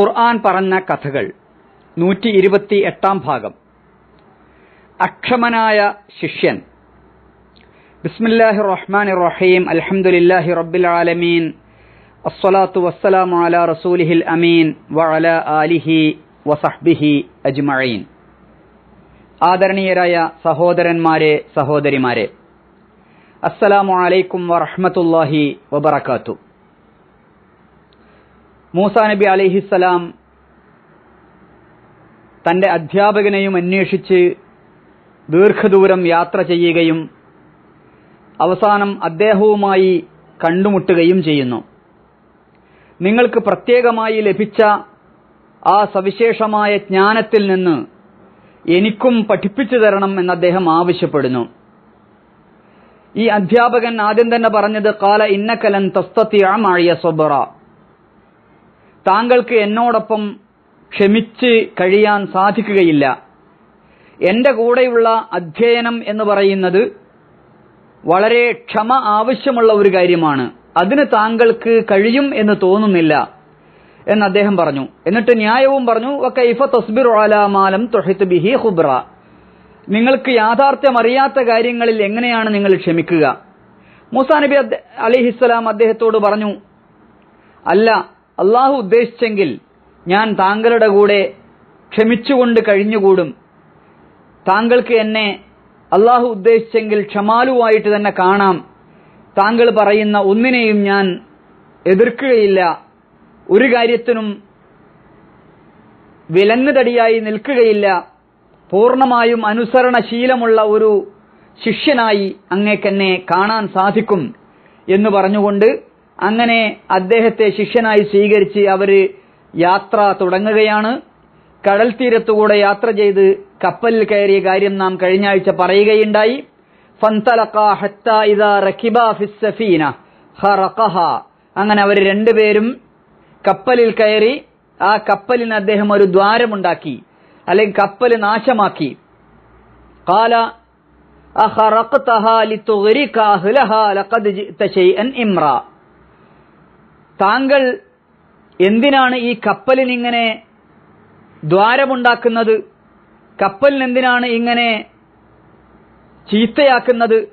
ഖുർആൻ പറഞ്ഞ കഥകൾ നൂറ്റി ഇരുപത്തി എട്ടാം ഭാഗം. അക്ഷമനായ ശിഷ്യൻ. ബിസ്മില്ലാഹി റഹ്മാൻ റഹീം അലഹമുല്ലാഹി റബ്ബിൽ ആലമീൻ അസ്സലാത്തു വസ്സലാമു അലാ റസൂലിഹിൽ അമീൻ വഅല ആലിഹി വസഹ്ബിഹി അജ്മഈൻ. ആദരണീയരായ സഹോദരന്മാരെ സഹോദരിമാരെ അസ്സലാമു അലൈക്കും വറഹ്മത്തുള്ളാഹി വബറകാത്തു. മൂസാ നബി അലൈഹിസ്സലാം തന്റെ അധ്യാപകനെയും അന്വേഷിച്ച് ദീർഘദൂരം യാത്ര ചെയ്യുകയും അവസാനം അദ്ദേഹവുമായി കണ്ടുമുട്ടുകയും ചെയ്യുന്നു. നിങ്ങൾക്ക് പ്രത്യേകമായി ലഭിച്ച ആ സവിശേഷമായ ജ്ഞാനത്തിൽ നിന്ന് എനിക്കും പഠിപ്പിച്ചു തരണം എന്ന് അദ്ദേഹം ആവശ്യപ്പെടുന്നു. ഈ അധ്യാപകൻ ആദ്യം തന്നെ പറഞ്ഞത് കാല ഇന്നക്കലൻ തസ്തത്തിയാമായ സ്വബറ താങ്കൾക്ക് എന്നോടൊപ്പം ക്ഷമിച്ച് കഴിയാൻ സാധിക്കുകയില്ല. എന്റെ കൂടെയുള്ള അധ്യയനം എന്ന് പറയുന്നത് വളരെ ക്ഷമ ആവശ്യമുള്ള ഒരു കാര്യമാണ്. അതിന് താങ്കൾക്ക് കഴിയും എന്ന് തോന്നുന്നില്ല എന്ന് അദ്ദേഹം പറഞ്ഞു. എന്നിട്ട് ന്യായവും പറഞ്ഞു വക്കൈഫ തസ്ബിർ അലാമാലം തൊഹിത്ത് ബിഹി ഹുബ്ര നിങ്ങൾക്ക് യാഥാർത്ഥ്യം അറിയാത്ത കാര്യങ്ങളിൽ എങ്ങനെയാണ് നിങ്ങൾ ക്ഷമിക്കുക? മൂസാ നബി അലിഹിസ്സലാം അദ്ദേഹത്തോട് പറഞ്ഞു അല്ല അള്ളാഹു ഉദ്ദേശിച്ചെങ്കിൽ ഞാൻ താങ്കളുടെ കൂടെ ക്ഷമിച്ചുകൊണ്ട് കഴിഞ്ഞുകൂടും. താങ്കൾക്ക് എന്നെ അള്ളാഹു ഉദ്ദേശിച്ചെങ്കിൽ ക്ഷമാലുവായിട്ട് തന്നെ കാണാം. താങ്കൾ പറയുന്ന ഒന്നിനെയും ഞാൻ എതിർക്കുകയില്ല. ഒരു കാര്യത്തിനും വിലങ്ങുതടിയായി നിൽക്കുകയില്ല. പൂർണമായും അനുസരണശീലമുള്ള ഒരു ശിഷ്യനായി അങ്ങേക്കെന്നെ കാണാൻ സാധിക്കും എന്ന് പറഞ്ഞുകൊണ്ട് അങ്ങനെ അദ്ദേഹത്തെ ശിഷ്യനായി സ്വീകരിച്ച് അവർ യാത്ര തുടങ്ങുകയാണ്. കടൽ തീരത്തുകൂടെ യാത്ര ചെയ്ത് കപ്പലിൽ കയറിയ കാര്യം നാം കഴിഞ്ഞ ആഴ്ച പറയുകയുണ്ടായി. അങ്ങനെ അവർ രണ്ടുപേരും കപ്പലിൽ കയറി ആ കപ്പലിന് അദ്ദേഹം ഒരു ദ്വാരമുണ്ടാക്കി അല്ലെങ്കിൽ കപ്പൽ നാശമാക്കി. കാല താങ്കൾ എന്തിനാണ് ഈ കപ്പലിനിങ്ങനെ ദ്വാരമുണ്ടാക്കുന്നത്? കപ്പലിനെന്തിനാണ് ഇങ്ങനെ ചീത്തയാക്കുന്നത്?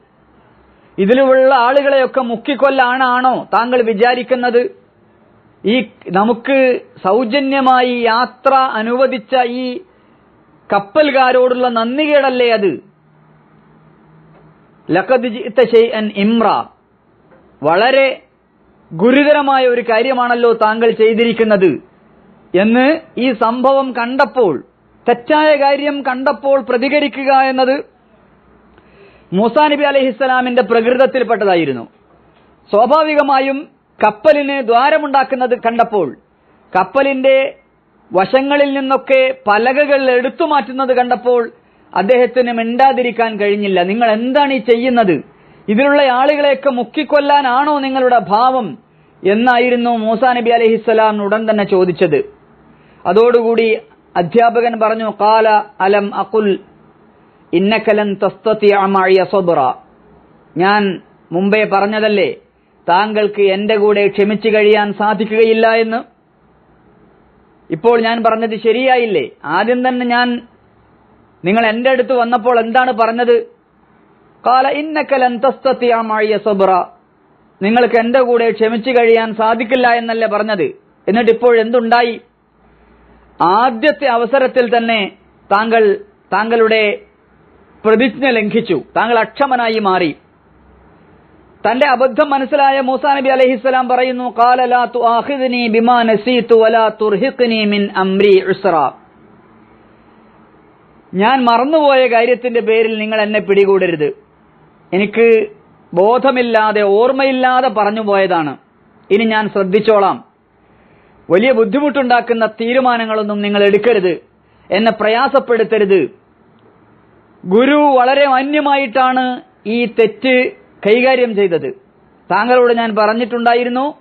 ഇതിലുള്ള ആളുകളെയൊക്കെ മുക്കിക്കൊല്ലാനാണോ താങ്കൾ വിചാരിക്കുന്നത്? ഈ നമുക്ക് സൗജന്യമായി യാത്ര അനുവദിച്ച ഈ കപ്പൽകാരോടുള്ള നന്ദികേടല്ലേ അത്? ലഖദ് ഇമ്ര. വളരെ ഗുരുതരമായ ഒരു കാര്യമാണല്ലോ താങ്കൾ ചെയ്തിരിക്കുന്നത് എന്ന് ഈ സംഭവം കണ്ടപ്പോൾ തെറ്റായ കാര്യം കണ്ടപ്പോൾ പ്രതികരിക്കുക എന്നത് മൂസാ നബി അലഹിസ്സലാമിന്റെ പ്രകൃതത്തിൽപ്പെട്ടതായിരുന്നു. സ്വാഭാവികമായും കപ്പലിന് ദ്വാരമുണ്ടാക്കുന്നത് കണ്ടപ്പോൾ കപ്പലിന്റെ വശങ്ങളിൽ നിന്നൊക്കെ പലകകൾ എടുത്തു മാറ്റുന്നത് കണ്ടപ്പോൾ അദ്ദേഹത്തിന് മിണ്ടാതിരിക്കാൻ കഴിഞ്ഞില്ല. നിങ്ങൾ എന്താണ് ഈ ചെയ്യുന്നത്? ഇതിലുള്ള ആളുകളെയൊക്കെ മുക്കിക്കൊല്ലാനാണോ നിങ്ങളുടെ ഭാവം എന്നായിരുന്നു മൂസാ നബി അലഹിസ്സലാം ഉടൻ തന്നെ ചോദിച്ചത്. അതോടുകൂടി അധ്യാപകൻ പറഞ്ഞു കാല അലം അകുൽ ഇന്നക്കലൻ തസ്തത്തിയ സൊബറ ഞാൻ മുമ്പേ പറഞ്ഞതല്ലേ താങ്കൾക്ക് എന്റെ കൂടെ ക്ഷമിച്ചു കഴിയാൻ സാധിക്കുകയില്ല എന്ന്? ഇപ്പോൾ ഞാൻ പറഞ്ഞത് ശരിയായില്ലേ? ആദ്യം തന്നെ ഞാൻ നിങ്ങൾ എന്റെ അടുത്ത് വന്നപ്പോൾ എന്താണ് പറഞ്ഞത്? കാല ഇന്നക്കലൻ തസ്തത്തിയ സൊബറ നിങ്ങൾക്ക് എന്റെ കൂടെ ക്ഷമിച്ചു കഴിയാൻ സാധിക്കില്ല എന്നല്ലേ പറഞ്ഞത്? എന്നിട്ട് ഇപ്പോൾ എന്തുണ്ടായി? ആദ്യത്തെ അവസരത്തിൽ തന്നെ താങ്കൾ താങ്കളുടെ പ്രതിജ്ഞ ലംഘിച്ചു. താങ്കൾ അക്ഷമനായി മാറി. തന്റെ അബദ്ധം മനസ്സിലായ മൂസാ നബി അലഹിസ്സലാം പറയുന്നു ഞാൻ മറന്നുപോയ കാര്യത്തിന്റെ പേരിൽ നിങ്ങൾ എന്നെ പിടികൂടരുത്. എനിക്ക് ബോധമില്ലാതെ ഓർമ്മയില്ലാതെ പറഞ്ഞു പോയതാണ്. ഇനി ഞാൻ ശ്രദ്ധിച്ചോളാം. വലിയ ബുദ്ധിമുട്ടുണ്ടാക്കുന്ന തീരുമാനങ്ങളൊന്നും നിങ്ങൾ എടുക്കരുത്. എന്നെ പ്രയാസപ്പെടുത്തരുത്. ഗുരു വളരെ മാന്യമായിട്ടാണ് ഈ തെറ്റ് കൈകാര്യം ചെയ്തത്. താങ്കളോട് ഞാൻ പറഞ്ഞിട്ടുണ്ടായിരുന്നു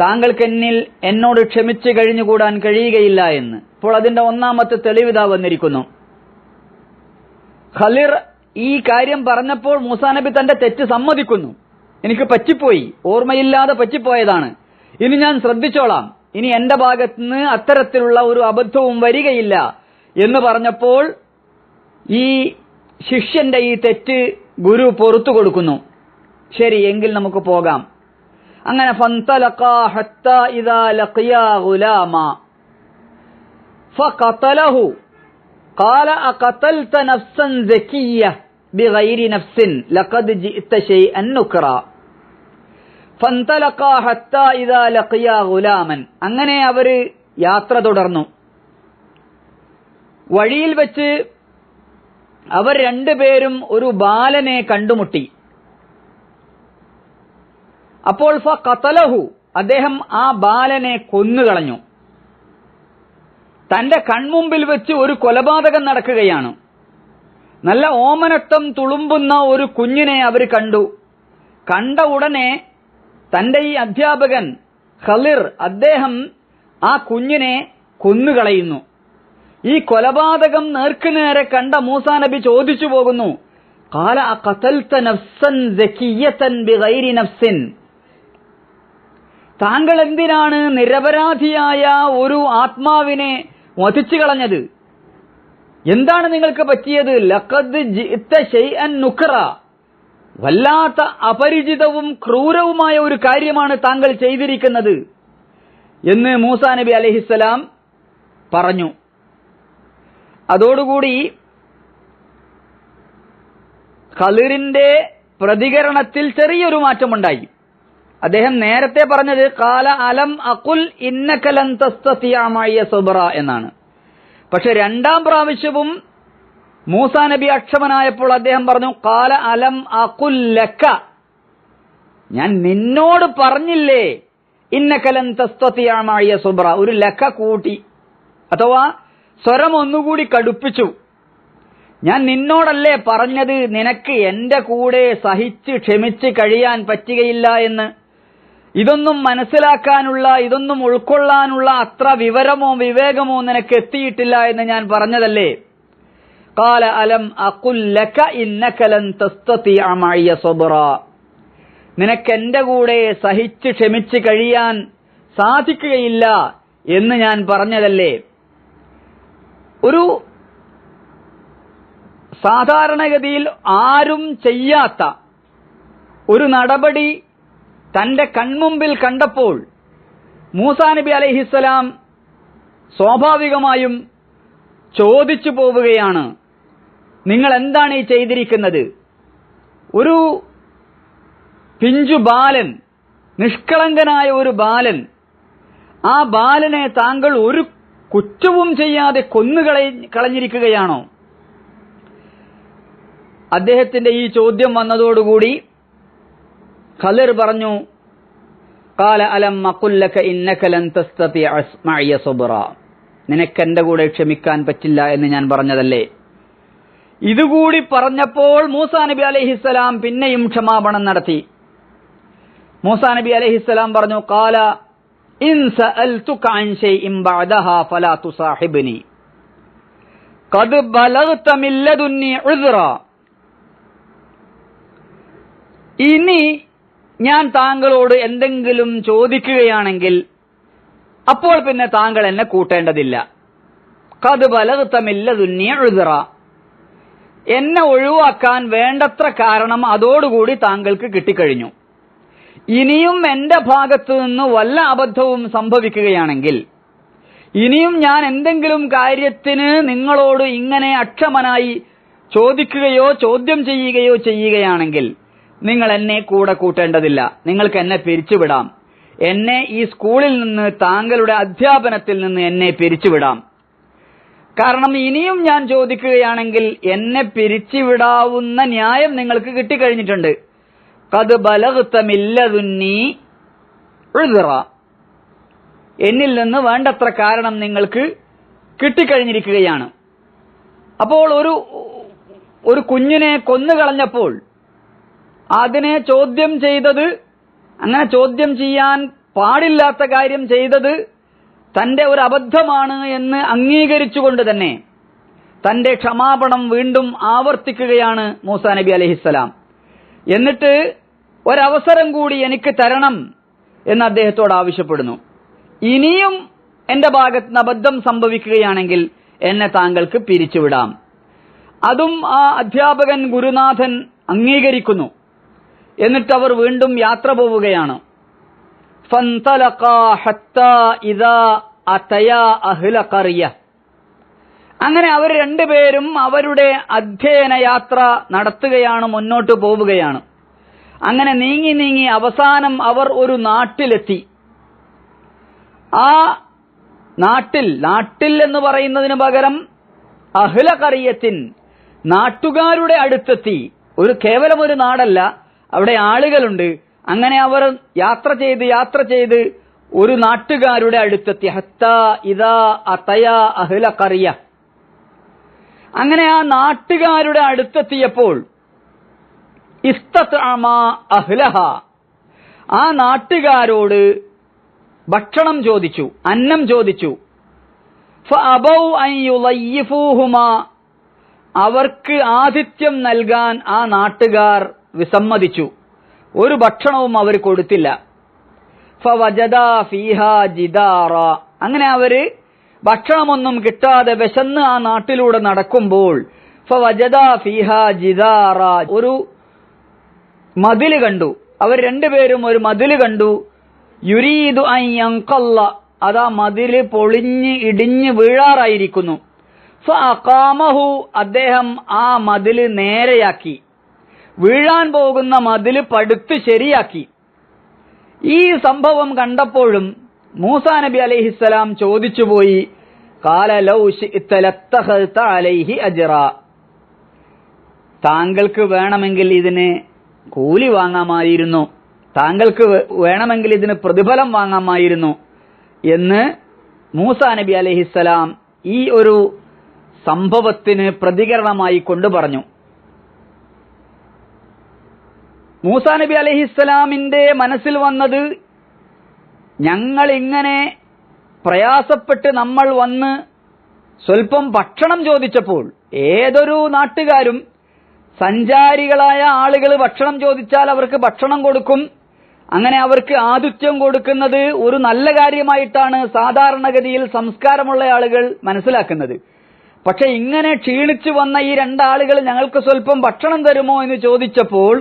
താങ്കൾക്ക് എന്നിൽ എന്നോട് ക്ഷമിച്ച് കഴിഞ്ഞുകൂടാൻ കഴിയുകയില്ല എന്ന്. ഇപ്പോൾ അതിന്റെ ഒന്നാമത്തെ തെളിവിതാ വന്നിരിക്കുന്നു. ഖലിർ ഈ കാര്യം പറഞ്ഞപ്പോൾ മൂസാ നബി തന്റെ തെറ്റ് സമ്മതിക്കുന്നു. എനിക്ക് പറ്റിപ്പോയി. ഓർമ്മയില്ലാതെ പറ്റിപ്പോയതാണ്. ഇനി ഞാൻ ശ്രദ്ധിച്ചോളാം. ഇനി എന്റെ ഭാഗത്തുനിന്ന് അത്തരത്തിലുള്ള ഒരു അബദ്ധവും വരികയില്ല എന്ന് പറഞ്ഞപ്പോൾ ഈ ശിഷ്യന്റെ ഈ തെറ്റ് ഗുരു പൊറത്തു കൊടുക്കുന്നു. ശരി എങ്കിൽ നമുക്ക് പോകാം. അങ്ങനെ ഫന്തലഖാ قال أقتلت نفسا زكية بغير نفس لقد جئت شيئا نكرا فانطلقا حتى إذا لقيا غلاما അങ്ങനെ അവര് യാത്ര തുടർന്നു വഴിയിൽ വെച്ച് അവർ രണ്ടുപേരും ഒരു ബാലനെ കണ്ടുമുട്ടി അപ്പോൾ ഫ കത്തലഹു അദ്ദേഹം ആ ബാലനെ കൊന്നുകളഞ്ഞു തന്റെ കൺമുമ്പിൽ വെച്ച് ഒരു കൊലപാതകം നടക്കുകയാണ്. നല്ല ഓമനത്വം തുളുമ്പുന്ന ഒരു കുഞ്ഞിനെ അവർ കണ്ടു. കണ്ട ഉടനെ തന്റെ ഈ അധ്യാപകൻ ഖലിർ അദ്ദേഹം ആ കുഞ്ഞിനെ കൊന്നുകളയുന്നു. ഈ കൊലപാതകം നേർക്കുനേരെ കണ്ട മൂസാ നബി ചോദിച്ചു പോകുന്നു കാല നഫ്സൻ ബിഗൈരി താങ്കൾ എന്തിനാണ് നിരപരാധിയായ ഒരു ആത്മാവിനെ വധിച്ചു കളഞ്ഞത്. എന്താണ് നിങ്ങൾക്ക് പറ്റിയത്? ലഖദ് നുക്കറ വല്ലാത്ത അപരിചിതവും ക്രൂരവുമായ ഒരു കാര്യമാണ് താങ്കൾ ചെയ്തിരിക്കുന്നത്. എന്ന് മൂസാ നബി അലഹിസ്സലാം പറഞ്ഞു. അതോടുകൂടി ഖലിറിന്റെ പ്രതികരണത്തിൽ ചെറിയൊരു മാറ്റമുണ്ടായി. അദ്ദേഹം നേരത്തെ പറഞ്ഞത് കാല അലം അകുൽ സുബ്ര എന്നാണ്. പക്ഷെ രണ്ടാം പ്രാവശ്യവും മൂസാ നബി അക്ഷമനായപ്പോൾ അദ്ദേഹം പറഞ്ഞു കാല അലം അകുൽ ലക്ക ഞാൻ നിന്നോട് പറഞ്ഞില്ലേ ഇന്നകലൻ തസ്തസിയാമായ സുബ്ര ഒരു ലക്ക കൂട്ടി അഥവാ സ്വരം ഒന്നുകൂടി കടുപ്പിച്ചു. ഞാൻ നിന്നോടല്ലേ പറഞ്ഞത് നിനക്ക് എന്റെ കൂടെ സഹിച്ച് ക്ഷമിച്ച് കഴിയാൻ പറ്റുകയില്ല എന്ന്. ഇതൊന്നും മനസ്സിലാക്കാനുള്ള ഇതൊന്നും ഉൾക്കൊള്ളാനുള്ള അത്ര വിവരമോ വിവേകമോ നിനക്ക് എത്തിയിട്ടില്ല എന്ന് ഞാൻ പറഞ്ഞതല്ലേ? കാല അലം അക്കുല്ലക സബ്റ. നിനക്ക് എന്റെ കൂടെ സഹിച്ച് ക്ഷമിച്ച് കഴിയാൻ സാധിക്കുകയില്ല എന്ന് ഞാൻ പറഞ്ഞതല്ലേ? ഒരു സാധാരണഗതിയിൽ ആരും ചെയ്യാത്ത ഒരു നടപടി തന്റെ കൺമുമ്പിൽ കണ്ടപ്പോൾ മൂസാ നബി അലഹിസ്സലാം സ്വാഭാവികമായും ചോദിച്ചു പോവുകയാണ് നിങ്ങൾ എന്താണ് ഈ ചെയ്തിരിക്കുന്നത്? ഒരു പിഞ്ചു ബാലൻ നിഷ്കളങ്കനായ ഒരു ബാലൻ ആ ബാലനെ താങ്കൾ ഒരു കുറ്റവും ചെയ്യാതെ കൊന്നുകള കളഞ്ഞിരിക്കുകയാണോ? അദ്ദേഹത്തിന്റെ ഈ ചോദ്യം വന്നതോടുകൂടി ഖലിർ പറഞ്ഞു കാല അലം മഖുല്ലക ഇന്നക ലൻ തസ്തതി അസ്മഅയ സുബ്ര നിനക്ക് എന്റെ കൂടെ ക്ഷമിക്കാൻ പറ്റില്ല എന്ന് ഞാൻ പറഞ്ഞതല്ലേ? ഇതുകൂടി പറഞ്ഞപ്പോൾ മൂസാ നബി അലഹിസ്സലാം പിന്നെയും ക്ഷമാപണം നടത്തി. മൂസാ നബി അലഹിസ്സലാം പറഞ്ഞു കാല ഇനി ഞാൻ താങ്കളോട് എന്തെങ്കിലും ചോദിക്കുകയാണെങ്കിൽ അപ്പോൾ പിന്നെ താങ്കൾ എന്നെ കൂട്ടേണ്ടതില്ല. കത് ബലതമില്ല ദുന്യ എഴുതറ എന്നെ ഒഴിവാക്കാൻ വേണ്ടത്ര കാരണം അതോടുകൂടി താങ്കൾക്ക് കിട്ടിക്കഴിഞ്ഞു. ഇനിയും എന്റെ ഭാഗത്തു നിന്ന് വല്ല അബദ്ധവും സംഭവിക്കുകയാണെങ്കിൽ ഇനിയും ഞാൻ എന്തെങ്കിലും കാര്യത്തിന് നിങ്ങളോട് ഇങ്ങനെ അക്ഷമനായി ചോദിക്കുകയോ ചോദ്യം ചെയ്യുകയോ ചെയ്യുകയാണെങ്കിൽ നിങ്ങൾ എന്നെ കൂടെ കൂട്ടേണ്ടതില്ല. നിങ്ങൾക്ക് എന്നെ പിരിച്ചുവിടാം. എന്നെ ഈ സ്കൂളിൽ നിന്ന് താങ്കളുടെ അധ്യാപനത്തിൽ നിന്ന് എന്നെ പിരിച്ചുവിടാം. കാരണം ഇനിയും ഞാൻ ചോദിക്കുകയാണെങ്കിൽ എന്നെ പിരിച്ചുവിടാവുന്ന ന്യായം നിങ്ങൾക്ക് കിട്ടിക്കഴിഞ്ഞിട്ടുണ്ട്. കത് ബലകുത്തമില്ലതുന്നി എന്നിൽ നിന്ന് വേണ്ടത്ര കാരണം നിങ്ങൾക്ക് കിട്ടിക്കഴിഞ്ഞിരിക്കുകയാണ്. അപ്പോൾ ഒരു ഒരു കുഞ്ഞിനെ കൊന്നുകളഞ്ഞപ്പോൾ അതിനെ ചോദ്യം ചെയ്തത് അങ്ങനെ ചോദ്യം ചെയ്യാൻ പാടില്ലാത്ത കാര്യം ചെയ്തത് തന്റെ ഒരു അബദ്ധമാണ് എന്ന് അംഗീകരിച്ചുകൊണ്ട് തന്നെ തന്റെ ക്ഷമാപണം വീണ്ടും ആവർത്തിക്കുകയാണ് മൂസ നബി അലഹിസ്സലാം എന്നിട്ട് ഒരവസരം കൂടി എനിക്ക് തരണം എന്ന് അദ്ദേഹത്തോട് ആവശ്യപ്പെടുന്നു. ഇനിയും എന്റെ ഭാഗത്ത് നിന്ന് അബദ്ധം സംഭവിക്കുകയാണെങ്കിൽ എന്നെ താങ്കൾക്ക് പിരിച്ചുവിടാം. അതും ആ അധ്യാപകൻ ഗുരുനാഥൻ അംഗീകരിക്കുന്നു. എന്നിട്ട് അവർ വീണ്ടും യാത്ര പോവുകയാണ്. അങ്ങനെ അവർ രണ്ടുപേരും അവരുടെ അധ്യയന യാത്ര നടത്തുകയാണ് മുന്നോട്ട് പോവുകയാണ്. അങ്ങനെ നീങ്ങി നീങ്ങി അവസാനം അവർ ഒരു നാട്ടിലെത്തി. ആ നാട്ടിൽ നാട്ടിൽ എന്ന് പറയുന്നതിന് പകരം അഹ്ല കറിയത്തിൻ നാട്ടുകാരുടെ അടുത്തെത്തി. ഒരു കേവലം ഒരു നാടല്ല അവിടെ ആളുകളുണ്ട്. അങ്ങനെ അവർ യാത്ര ചെയ്ത് യാത്ര ചെയ്ത് ഒരു നാട്ടുകാരുടെ അടുത്തെത്തി. ഹത്ത ഇതാ അതയ അഹ്ല കറിയ അങ്ങനെ ആ നാട്ടുകാരുടെ അടുത്തെത്തിയപ്പോൾ ഇസ്തഅമ അഹ്ലഹ. ആ നാട്ടുകാരോട് ഭക്ഷണം ചോദിച്ചു അന്നം ചോദിച്ചു. അവർക്ക് ആതിഥ്യം നൽകാൻ ആ നാട്ടുകാർ വിസമ്മതിച്ചു. ഒരു ഭക്ഷണവും അവർ കൊടുത്തില്ല. അങ്ങനെ അവർ ഭക്ഷണമൊന്നും കിട്ടാതെ വിശന്ന് ആ നാട്ടിലൂടെ നടക്കുമ്പോൾ ഒരു മതിൽ കണ്ടു. അവർ രണ്ടുപേരും ഒരു മതിൽ കണ്ടു. യുരീദു അയ്യങ്കല്ല അതാ മതിൽ പൊളിഞ്ഞ് ഇടിഞ്ഞ് വീഴാറായിരിക്കുന്നു. അദ്ദേഹം ആ മതിൽ നേരെയാക്കി. വീഴാൻ പോകുന്ന മതിൽ പടുത്ത് ശരിയാക്കി. ഈ സംഭവം കണ്ടപ്പോഴും മൂസ നബി അലൈഹിസ്സലാം ചോദിച്ചുപോയി കാല താങ്കൾക്ക് വേണമെങ്കിൽ ഇതിന് കൂലി വാങ്ങാമായിരുന്നു. താങ്കൾക്ക് വേണമെങ്കിൽ ഇതിന് പ്രതിഫലം വാങ്ങാമായിരുന്നു എന്ന് മൂസ നബി അലഹിസ്സലാം ഈ ഒരു സംഭവത്തിന് പ്രതികരണമായി കൊണ്ടു പറഞ്ഞു മൂസാ നബി അലഹിസ്സലാമിന്റെ മനസ്സിൽ വന്നത് ഞങ്ങൾ ഇങ്ങനെ പ്രയാസപ്പെട്ട് നമ്മൾ വന്ന് സ്വല്പം ഭക്ഷണം ചോദിച്ചപ്പോൾ ഏതൊരു നാട്ടുകാരും സഞ്ചാരികളായ ആളുകൾ ഭക്ഷണം ചോദിച്ചാൽ അവർക്ക് ഭക്ഷണം കൊടുക്കും. അങ്ങനെ അവർക്ക് ആതിഥ്യം കൊടുക്കുന്നത് ഒരു നല്ല കാര്യമായിട്ടാണ് സാധാരണഗതിയിൽ സംസ്കാരമുള്ള ആളുകൾ മനസ്സിലാക്കുന്നത്. പക്ഷെ ഇങ്ങനെ ക്ഷീണിച്ചു വന്ന ഈ രണ്ടാളുകൾ ഞങ്ങൾക്ക് സ്വല്പം ഭക്ഷണം തരുമോ എന്ന് ചോദിച്ചപ്പോൾ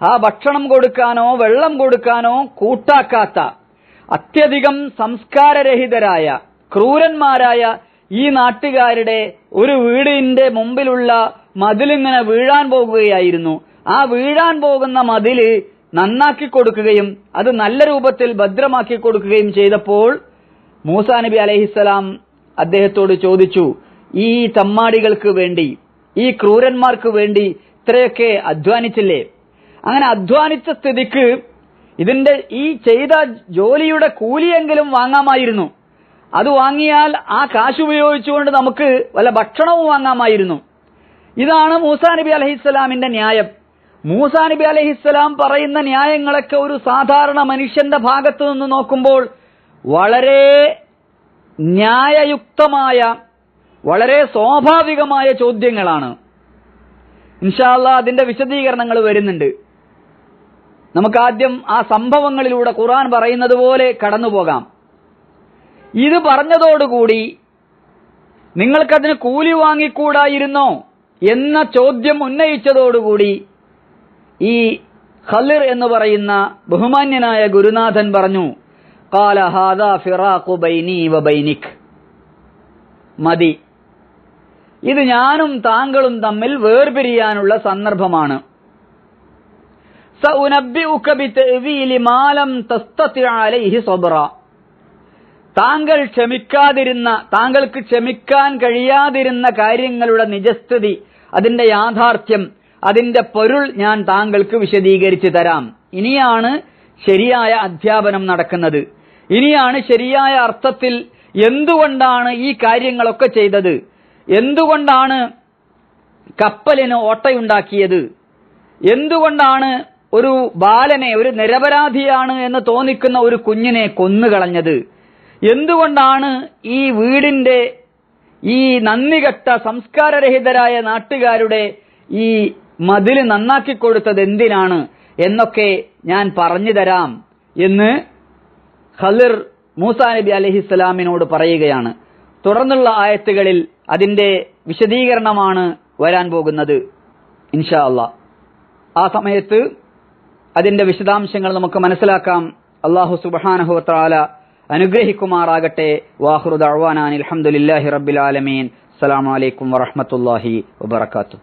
ആ ഭക്ഷണം കൊടുക്കാനോ വെള്ളം കൊടുക്കാനോ കൂട്ടാക്കാത്ത അത്യധികം സംസ്കാരരഹിതരായ ക്രൂരന്മാരായ ഈ നാട്ടുകാരുടെ ഒരു വീടിന്റെ മുമ്പിലുള്ള മതിലിങ്ങനെ വീഴാൻ പോകുകയായിരുന്നു. ആ വീഴാൻ പോകുന്ന മതിൽ നന്നാക്കി കൊടുക്കുകയും അത് നല്ല രൂപത്തിൽ ഭദ്രമാക്കി കൊടുക്കുകയും ചെയ്തപ്പോൾ മൂസാ നബി അലഹിസ്സലാം അദ്ദേഹത്തോട് ചോദിച്ചു ഈ തമ്മാടികൾക്ക് വേണ്ടി ഈ ക്രൂരന്മാർക്ക് വേണ്ടി ഇത്രയൊക്കെ അധ്വാനിച്ചില്ലേ? അങ്ങനെ അധ്വാനിച്ച സ്ഥിതിക്ക് ഇതിന്റെ ഈ ചെയ്ത ജോലിയുടെ കൂലിയെങ്കിലും വാങ്ങാമായിരുന്നു. അത് വാങ്ങിയാൽ ആ കാശ് ഉപയോഗിച്ചുകൊണ്ട് നമുക്ക് വല്ല ഭക്ഷണവും വാങ്ങാമായിരുന്നു. ഇതാണ് മൂസാ നബി അലഹിസ്സലാമിന്റെ ന്യായം. മൂസാ നബി അലഹിസ്സലാം പറയുന്ന ന്യായങ്ങളൊക്കെ ഒരു സാധാരണ മനുഷ്യന്റെ ഭാഗത്തു നിന്ന് നോക്കുമ്പോൾ വളരെ ന്യായയുക്തമായ വളരെ സ്വാഭാവികമായ ചോദ്യങ്ങളാണ്. ഇൻഷാല്ല അതിന്റെ വിശദീകരണങ്ങൾ വരുന്നുണ്ട്. നമുക്ക് ആദ്യം ആ സംഭവങ്ങളിലൂടെ ഖുർആൻ പറയുന്നത് പോലെ കടന്നു പോകാം ഇത് പറഞ്ഞതോടുകൂടി നിങ്ങൾക്കതിന് കൂലി വാങ്ങിക്കൂടായിരുന്നോ എന്ന ചോദ്യം ഉന്നയിച്ചതോടുകൂടി ഈ ഖലിർ എന്ന് പറയുന്ന ബഹുമാന്യനായ ഗുരുനാഥൻ പറഞ്ഞു കാല ഫിറാഖു ബൈനിക്. മതി. ഇത് ഞാനും താങ്കളും തമ്മിൽ വേർപിരിയാനുള്ള സന്ദർഭമാണ് സഉനബ്ബിഉക ബിതഅ്വീലി മാ ലം തസ്തതി അലൈഹി സബ്റ താങ്കൾ ക്ഷമിക്കാതിരുന്ന താങ്കൾക്ക് ക്ഷമിക്കാൻ കഴിയാതിരുന്ന കാര്യങ്ങളുടെ നിജസ്ഥിതി അതിന്റെ യാഥാർത്ഥ്യം അതിന്റെ പൊരുൾ ഞാൻ താങ്കൾക്ക് വിശദീകരിച്ചു തരാം. ഇനിയാണ് ശരിയായ അധ്യാപനം നടക്കുന്നത്. ഇനിയാണ് ശരിയായ അർത്ഥത്തിൽ എന്തുകൊണ്ടാണ് ഈ കാര്യങ്ങളൊക്കെ ചെയ്തത്? എന്തുകൊണ്ടാണ് കപ്പലിന് ഓട്ടയുണ്ടാക്കിയത്? എന്തുകൊണ്ടാണ് ഒരു ബാലനെ ഒരു നിരപരാധിയാണ് എന്ന് തോന്നിക്കുന്ന ഒരു കുഞ്ഞിനെ കൊന്നുകളഞ്ഞത്. എന്തുകൊണ്ടാണ് ഈ വീടിന്റെ ഈ നന്ദികെട്ട സംസ്കാരരഹിതരായ നാട്ടുകാരുടെ ഈ മതിൽ നന്നാക്കി കൊടുത്തത് എന്തിനാണ് എന്നൊക്കെ ഞാൻ പറഞ്ഞു തരാം എന്ന് ഖലിർ മൂസാ നബി അലഹിസ്സലാമിനോട് പറയുകയാണ്. തുടർന്നുള്ള ആയത്തുകളിൽ അതിന്റെ വിശദീകരണമാണ് വരാൻ പോകുന്നത്. ഇൻഷാ അള്ളാ. ആ സമയത്ത് അതിന്റെ വിശദാംശങ്ങൾ നമുക്ക് മനസ്സിലാക്കാം. അള്ളാഹു സുബാനഹുത്താല അനുഗ്രഹിക്കുമാറാകട്ടെ. വാഹുറുദ് അഹ്വാനാൻ അലഹമുല്ലാഹി റബ്ബിൽ ആലമീൻ. അസ്സലാമു അലൈക്കും വറഹമത്തല്ലാഹി വബർക്കാത്തു